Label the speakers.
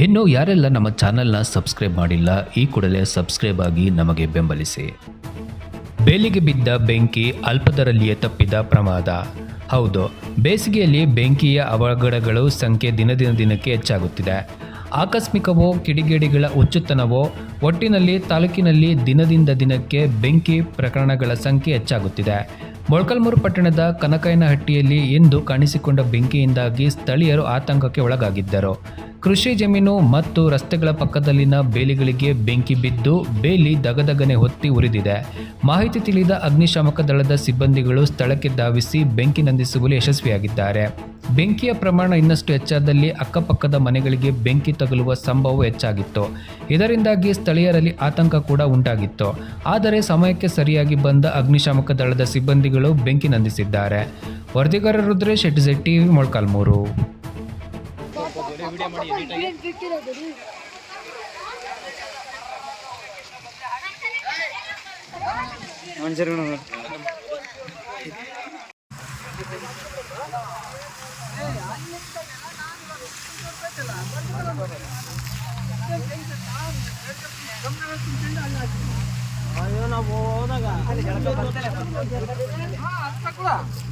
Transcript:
Speaker 1: ಇನ್ನು ಯಾರೆಲ್ಲ ನಮ್ಮ ಚಾನೆಲ್ನ ಸಬ್ಸ್ಕ್ರೈಬ್ ಮಾಡಿಲ್ಲ, ಈ ಕೂಡಲೇ ಸಬ್ಸ್ಕ್ರೈಬ್ ಆಗಿ ನಮಗೆ ಬೆಂಬಲಿಸಿ. ಬೇಲಿಗೆ ಬಿದ್ದ ಬೆಂಕಿ ಅಲ್ಪದರಲ್ಲಿಯೇ ತಪ್ಪಿದ ಪ್ರಮಾದ. ಹೌದು, ಬೇಸಿಗೆಯಲ್ಲಿ ಬೆಂಕಿಯ ಅವಘಡಗಳು ಸಂಖ್ಯೆ ದಿನದಿನ ದಿನಕ್ಕೆ ಹೆಚ್ಚಾಗುತ್ತಿದೆ. ಆಕಸ್ಮಿಕವೋ, ಕಿಡಿಗೇಡಿಗಳ ಹುಚ್ಚುತನವೋ, ಒಟ್ಟಿನಲ್ಲಿ ತಾಲೂಕಿನಲ್ಲಿ ದಿನದಿಂದ ದಿನಕ್ಕೆ ಬೆಂಕಿ ಪ್ರಕರಣಗಳ ಸಂಖ್ಯೆ ಹೆಚ್ಚಾಗುತ್ತಿದೆ. ಮೊಳಕಲ್ಮೂರು ಪಟ್ಟಣದ ಕನಕಯ್ಯನಹಟ್ಟಿಯಲ್ಲಿ ಇಂದು ಕಾಣಿಸಿಕೊಂಡ ಬೆಂಕಿಯಿಂದಾಗಿ ಸ್ಥಳೀಯರು ಆತಂಕಕ್ಕೆ ಒಳಗಾಗಿದ್ದರು. ಕೃಷಿ ಜಮೀನು ಮತ್ತು ರಸ್ತೆಗಳ ಪಕ್ಕದಲ್ಲಿನ ಬೇಲಿಗಳಿಗೆ ಬೆಂಕಿ ಬಿದ್ದು ಬೇಲಿ ದಗದಗನೆ ಹೊತ್ತಿ ಉರಿದಿದೆ. ಮಾಹಿತಿ ತಿಳಿದ ಅಗ್ನಿಶಾಮಕ ದಳದ ಸಿಬ್ಬಂದಿಗಳು ಸ್ಥಳಕ್ಕೆ ಧಾವಿಸಿ ಬೆಂಕಿ ನಂದಿಸುವಲ್ಲಿ ಯಶಸ್ವಿಯಾಗಿದ್ದಾರೆ. ಬೆಂಕಿಯ ಪ್ರಮಾಣ ಇನ್ನಷ್ಟು ಹೆಚ್ಚಾದಲ್ಲಿ ಅಕ್ಕಪಕ್ಕದ ಮನೆಗಳಿಗೆ ಬೆಂಕಿ ತಗುಲುವ ಸಂಭವ ಹೆಚ್ಚಾಗಿತ್ತು. ಇದರಿಂದಾಗಿ ಸ್ಥಳೀಯರಲ್ಲಿ ಆತಂಕ ಕೂಡ ಉಂಟಾಗಿತ್ತು. ಆದರೆ ಸಮಯಕ್ಕೆ ಸರಿಯಾಗಿ ಬಂದ ಅಗ್ನಿಶಾಮಕ ದಳದ ಸಿಬ್ಬಂದಿಗಳು ಬೆಂಕಿ ನಂದಿಸಿದ್ದಾರೆ. ವರದಿಗಾರ ರುದ್ರೇಶ್ ಎಟ್ ಝೆಡ್ ಹಾ ಮೊಳಕಾಲ್ಮೂರು